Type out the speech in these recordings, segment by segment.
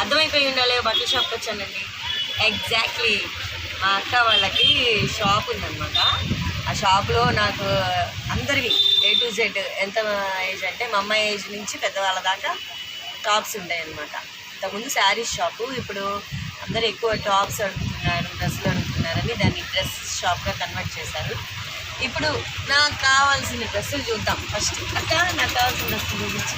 అర్థమైపోయి ఉండాలి బట్టల షాప్కి వచ్చానండి. ఎగ్జాక్ట్లీ మా అక్క వాళ్ళకి షాప్ ఉందన్నమాట. ఆ షాప్లో నాకు అందరివి ఏ టు జెడ్ ఎంత ఏజ్ అంటే మా అమ్మాయి ఏజ్ నుంచి పెద్దవాళ్ళ దాకా టాప్స్ ఉంటాయి అన్నమాట ఇంతకుముందు శారీస్ షాపు ఇప్పుడు అందరూ ఎక్కువ టాప్స్ అడుగుతున్నారు డ్రెస్సులు అడుగుతున్నారని దాన్ని డ్రెస్ షాప్గా కన్వర్ట్ చేశారు. ఇప్పుడు నాకు కావాల్సిన డ్రెస్సులు చూద్దాం. ఫస్ట్ అక్క నాకు కావాల్సిన డ్రెస్సులు చూపించి.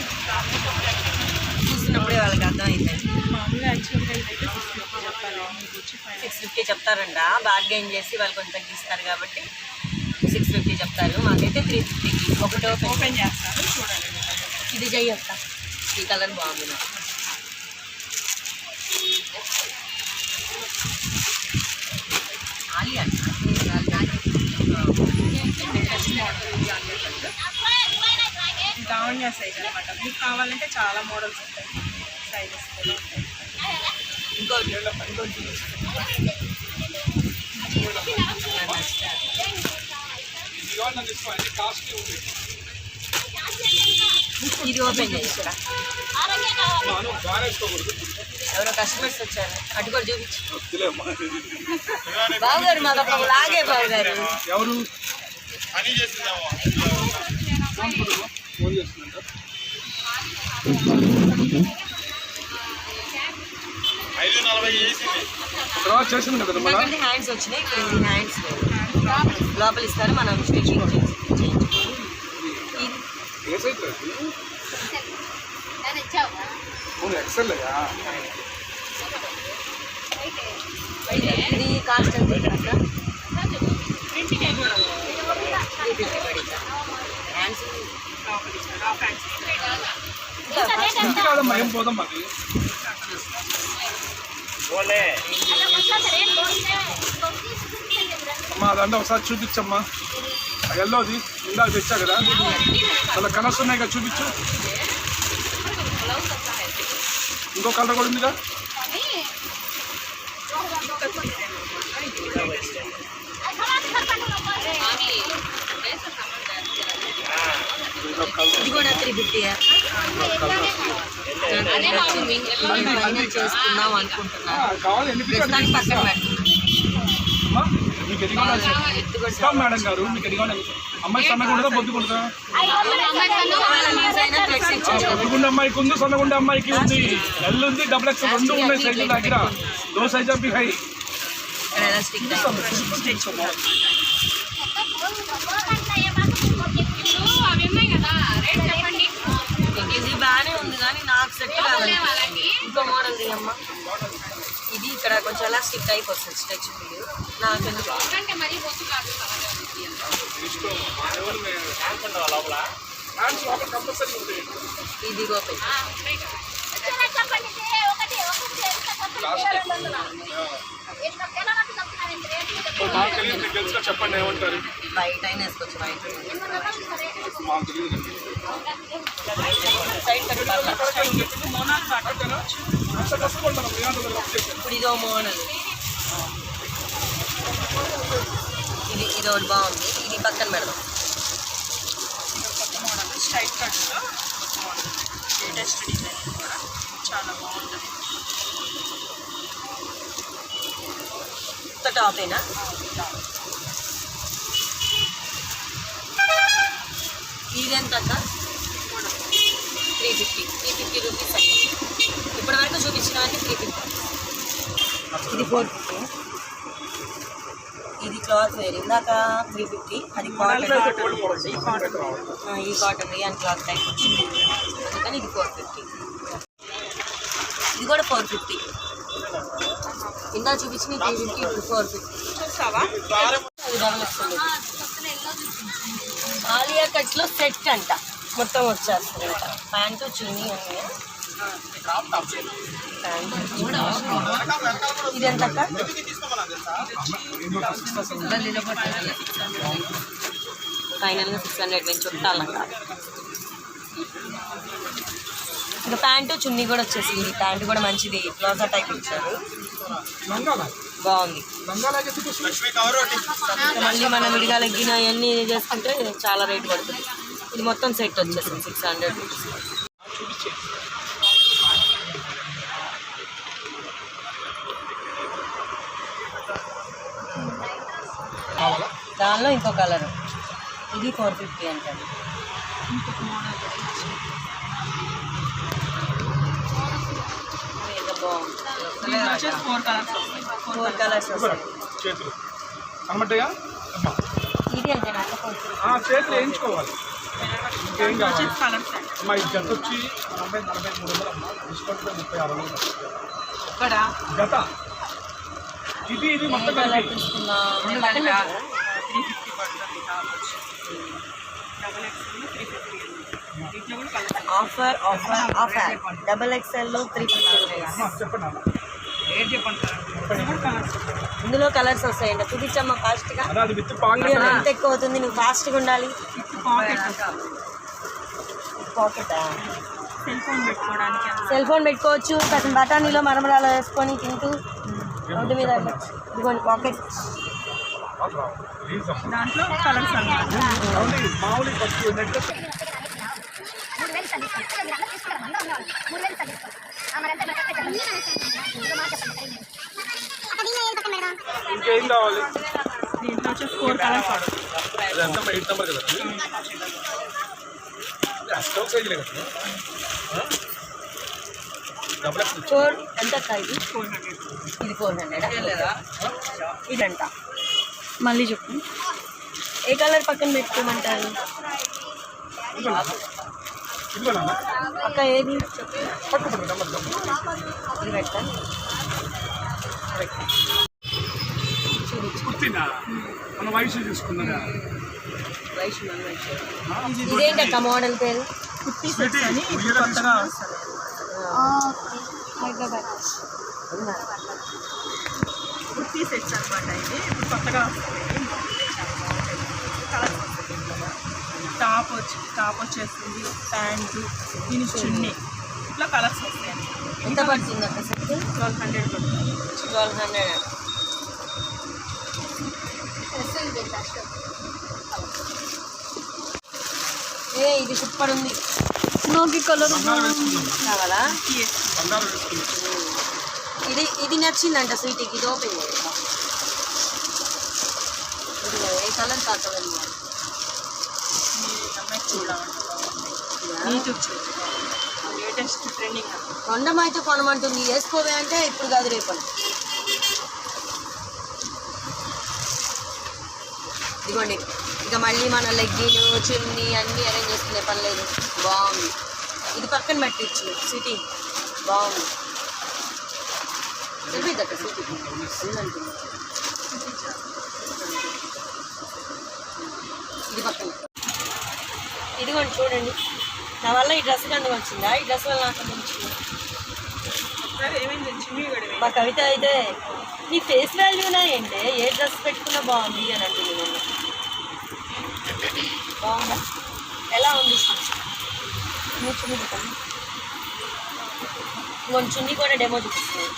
చూసినప్పుడే వాళ్ళకి అర్థమైందండి మామూలుగా యాక్చువల్గా అయితే సిక్స్ ఫిఫ్టీ చెప్పాలి. మీకు వచ్చి ఫైవ్ సిక్స్ ఫిఫ్టీ చెప్తారంట. బార్గెన్ చేసి వాళ్ళు కొంచెం తగ్గిస్తారు కాబట్టి సిక్స్ ఫిఫ్టీ చెప్తారు. మాకైతే త్రీ ఫిఫ్టీకి ఒకటో ఓపెన్ చేస్తాను చూడండి. ఇది చెయ్యొక్క ఈ కలర్ బాగుంది. ఆలియా. లావణ్య సైజ్ అనమాట మీకు కావాలంటే చాలా మోడల్స్ ఉంటాయి. సైజెస్ చేసుకోవాలి ఇంకో ఇంకోటి ఇంకోటి ఇది ఓపెన్ చేస్తారా ఎవరో కస్టమర్స్ వచ్చారు. అటు కూడా చూపించు. బావగారు మా ఒక లాగే బావగారు. ఎవరు? పని చేస్తున్నా చేసింది కదా మన ఎందుకంటే హ్యాండ్స్ వచ్చినాయి ఇది హ్యాండ్స్ లోపల ఇస్తారు మనం స్టిచ్చింగ్ ఇది కాస్ట్ ఎంత హ్యాండ్స్ కాదమ్మా ఏం పోదాం మాది ఓలే అమ్మా అదంటే ఒకసారి చూపించమ్మా. ఎల్లోది ఇందాక తెచ్చా కదా? అలా కలర్స్ ఉన్నాయి కదా చూపించు. ఇంకో కలర్ కూడా ఉందిగా? ఇంకో కలర్ ఇది కూడా త్రీ ఫిఫ్టీ చేసుకుందాం అనుకుంటున్నాను మేడం గారు మీకు కావాలి? అమ్మాయి సన్నగా ఉండదా బొద్దుకుంటుందా బొద్దుగుండే అమ్మాయికి ఉంది సన్నగుండే అమ్మాయికి ఉంది. ఎల్ ఉంది డబుల్ ఎక్స్ రెండు ఉన్నాయి సైజుల దగ్గర. దో సైజ్ అప్ హై ఇక్కడ ఎలా స్టిక్ ఇది బాగానే ఉంది కానీ నాకు సెట్ కావాలి ఇంకో మోడల్ అమ్మా ఇది ఇక్కడ కొంచెం ఎలా స్టిక్ అయిపోతుంది స్ట్రెచ్ వీడియో నాకు ఎందుకు లోపల కంపల్సరీ ఉంది ఇది ఓపెన్ మాకు తెలియదు మీకు తెలుసుగా చెప్పండి ఏమంటారు? వైట్ అయినా వేసుకోవచ్చు వైట్ ఇప్పుడు ఇదో మోడల్. ఇది ఇది ఒకటి బాగుంది. ఇది పక్కన పెడదాం. స్ట్రైట్ కట్లో లేటెస్ట్ డిజైన్ కూడా చాలా బాగుంటుంది కొత్త టాపేనా ఇది ఎంత అక్క three fifty three fifty rupees అండి. ఇప్పటి వరకు చూపించినవన్నీ త్రీ ఫిఫ్టీ ఇది ఫోర్ ఫిఫ్టీ ఇది క్లాత్ వేరు. ఇందాక త్రీ ఫిఫ్టీ అది కాటన్ ఈ కాటన్ అండ్ క్లాత్ టైప్ వచ్చింది. అందుకని ఇది ఫోర్ ఫిఫ్టీ ఇది కూడా ఫోర్ ఫిఫ్టీ ఇందా చూపించిన త్రీ ఫిఫ్టీ ఇప్పుడు ఫోర్ ఫిఫ్టీ డబల్ ఆలియా కట్లో సెట్ అంట. మొత్తం వచ్చేస్తుంది. ప్యాంటు చున్నీ అన్నీ ప్యాంటు అక్క? ఫైనల్గా సిక్స్ హండ్రెడ్ నేను చుట్టాలంట. ఇంకా ప్యాంటు చున్నీ కూడా వచ్చేసింది. ప్యాంటు కూడా మంచిది. ప్లాజా టైప్ ఇచ్చారు. బాగుంది. మళ్ళీ మనం విడిగా లెగ్గిన అవన్నీ చేసుకుంటే చాలా రేట్ పడుతుంది. ఇది మొత్తం సెట్ వచ్చేసింది సిక్స్ హండ్రెడ్ దానిలో ఇంకో కలర్ ఇది ఫోర్ ఫిఫ్టీ అంటే బాగుంది. ఫోర్ కలర్స్ ఫోర్ కలర్స్ వస్తాయి చేతులు వేయించుకోవాలి. ఇంకేం కావాలి? అమ్మా ఈ జత వచ్చి నలభై నలభై మూడు వందలు అమ్మా. డిస్కౌంట్లో ముప్పై ఆరు వందలు. ఇక్కడ. జత. ఇది ఇది మొత్తం కలిపి. త్రీ ఫిఫ్టీ పడుతుంది. Double XL three fifty offer offer offer double ఎక్స్ఎల్లో three fifty చెప్పండి ఇందులో కలర్స్ వస్తాయండి చూపించమ్మా ఫాస్ట్గా వీడియో పాకెట్ ఎంత ఎక్కువ అవుతుంది? నువ్వు ఫాస్ట్గా ఉండాలి. పాకెట్. పాకెట్ సెల్ ఫోన్ పెట్టుకోవడానికి అలా. సెల్ ఫోన్ పెట్టుకోవచ్చు. కాసిన బఠానీలో మరమరాలు వేసుకొని తింటూ రోడ్డు మీద ఇదిగోండి పాకెట్ దాంట్లో కలర్స్ అన్నమాట. ఇంకేం కావాలి? దీంట్లో ఫోర్ కలర్స్ ఎంత ఎయిట్ నెంబర్ కదా ఫోర్ ఎంత ఇది ఫోర్ హండ్రెడ్ ఇది ఫోర్ హండ్రెడ్ ఇదంట మళ్ళీ చెప్పు. ఏ కలర్ పక్కన పెట్టుకోమంటారు? అక్క ఏది? కుర్తినా? మన వయసు వయసు. ఇదేంటక్క మోడల్ పేరు? కుర్తీ సెట్స్ అని వస్తుంది కుర్తీ సెట్స్ అనమాట ఇది కొత్తగా వస్తుంది కలర్స్ వస్తాయి దీంట్లో. టాప్ వచ్చి టాప్ వచ్చేస్తుంది ప్యాంటు దీని చున్నీ. ఇట్లా కలర్స్ వస్తాయండి ఎంత పడుతుంది అక్క సెట్? ట్వెల్వ్ హండ్రెడ్ పడుతుంది. Twelve hundred. ఏ ఇది సూపర్ ఉంది. స్మోకీ కలర్ కావాలా? ఇది ఇది నచ్చిందంట స్వీట్కి ఇది ఓపెన్ చేయండి. ఇది ఏ కలర్ కాకలేదు అమ్మాయికి నీట్ వచ్చింది లేటెస్ట్ ట్రెండింగ్ కొండం అయితే కొనమంటుంది. వేసుకోవే అంటే ఇప్పుడు కాదు రేపు ఇదిగోండి. ఇక మళ్ళీ మన లెగ్గీలు చున్నీ అన్నీ అరేంజ్ చేసుకునే పని లేదు. బాగుంది. ఇది పక్కన పెట్టించు సిటీ బాగుంది. తెలియదక్క సిటీ ఉందంటుంది. ఇది పక్కన ఇదిగోండి చూడండి. నా వల్ల ఈ డ్రెస్ కందుకు వచ్చిందా ఈ డ్రెస్ వల్ల నాకు కూడా మా కవిత అయితే నీ ఫేస్ వాల్యూనా ఏంటి? ఏ డ్రెస్ పెట్టుకున్నా బాగుంది అని అంటుంది నన్ను. బాగుందా? ఎలా ఉంది? నువ్వు చున్నీ చూపండి ఇంకొంచెం చున్నీ కూడా డెమో చూపిస్తుంది.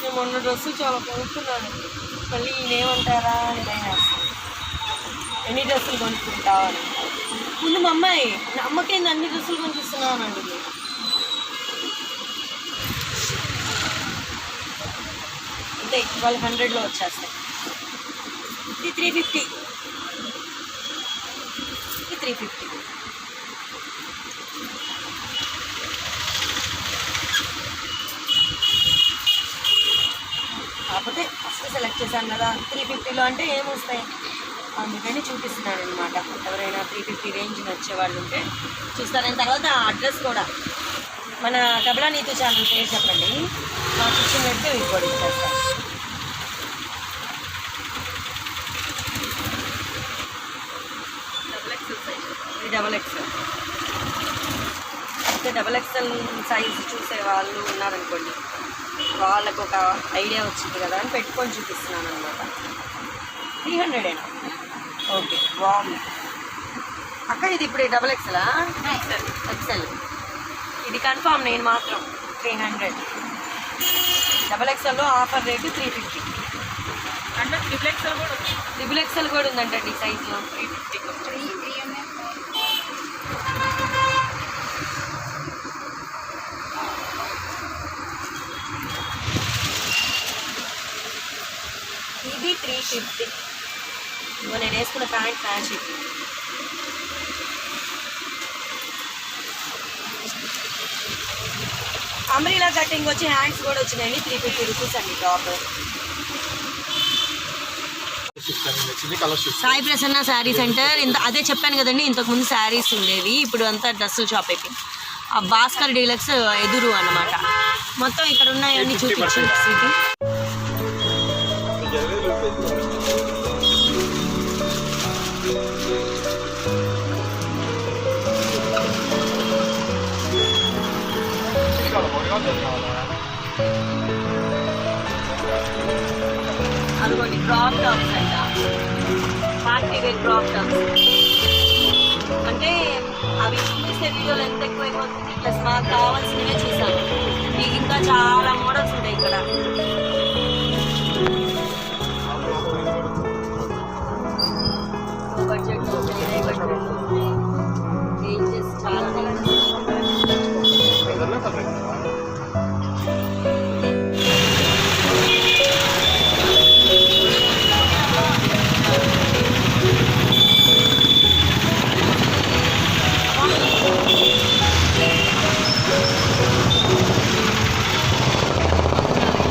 నేను మొన్న డ్రెస్సు చాలా కొనుక్కున్నాను. మళ్ళీ ఈయనేమంటారా అని భయం వేస్తుంది. ఎన్ని డ్రెస్సులు కొనుక్కుంటావు అని ముందు మా అమ్మాయి నా అమ్మకేంది అన్ని డ్రెస్సులు కొనిపిస్తున్నావు అని అంటుంది అంతే ట్వెల్వ్ హండ్రెడ్లో వచ్చేస్తాయి. ఇది త్రీ ఫిఫ్టీ ఇది త్రీ ఫిఫ్టీ కాకపోతే ఫస్ట్ సెలెక్ట్ చేశాను కదా త్రీ ఫిఫ్టీలో అంటే ఏమొస్తాయి? అందుకని చూపిస్తున్నాను అనమాట ఎవరైనా త్రీ ఫిఫ్టీ రేంజ్ వచ్చే వాళ్ళు ఉంటే చూస్తాను తర్వాత అడ్రస్ కూడా. మన కబలా నీతు ఛానల్ పేరు చెప్పండి. మాకు ఇచ్చినట్టు ఇంకోటి ఇచ్చేస్తాను డబుల్ ఎక్స్ఎల్ సైజ్ ఇది డబల్ ఎక్స్ఎల్ అయితే డబల్ ఎక్స్ఎల్ సైజ్ చూసే వాళ్ళు ఉన్నారనుకోండి వాళ్ళకు ఒక ఐడియా వచ్చింది కదా అని పెట్టుకొని చూపిస్తున్నాను అనమాట త్రీ హండ్రెడేనా ఓకే బాగుంది. అక్క ఇది ఇప్పుడు డబల్ ఎక్స్ఎలా ఎక్స్ఎల్ ఇది కన్ఫామ్ నేను మాత్రం. Three hundred. డబల్ ఎక్స్ఎల్లో ఆఫర్ రేటు త్రీ ఫిఫ్టీ. అంటే ట్రిపుల్ ఎక్స్ఎల్ కూడా ట్రిపుల్ ఎక్స్ఎల్ కూడా ఉందంటండి సైజులో త్రీ ఎంఎం ఇది త్రీ ఫిఫ్టీ. ఇగో నేను వేసుకున్న ప్యాంట్ మ్యాచ్ అమ్రీలా కటింగ్ వచ్చి హ్యాండ్స్ కూడా వచ్చినాయండి త్రీ ఫిఫ్టీ రూపీస్ అండి టాప్. సాయి ప్రసన్న శారీ సెంటర్. ఇంత అదే చెప్పాను కదండి ఇంతకు ముందు శారీస్ ఉండేవి. ఇప్పుడు అంతా డ్రెస్సుల షాప్ అయిపోయింది. ఆ భాస్కర్ డీలక్స్ ఎదురు అన్నమాట. మొత్తం ఇక్కడ ఉన్నాయన్నీ చూపించు అనుకోండి క్రాప్ టాప్స్ అంట పార్టీ వేర్ క్రాప్ టాప్స్ అంటే అవి చూపిస్తే వీడియోలు ఎంత ఎక్కువైపోతుంది ప్లస్ మాకు కావాల్సినవే చూసాము మీకు ఇంకా చాలా మోడల్స్ ఉంటాయి ఇక్కడ.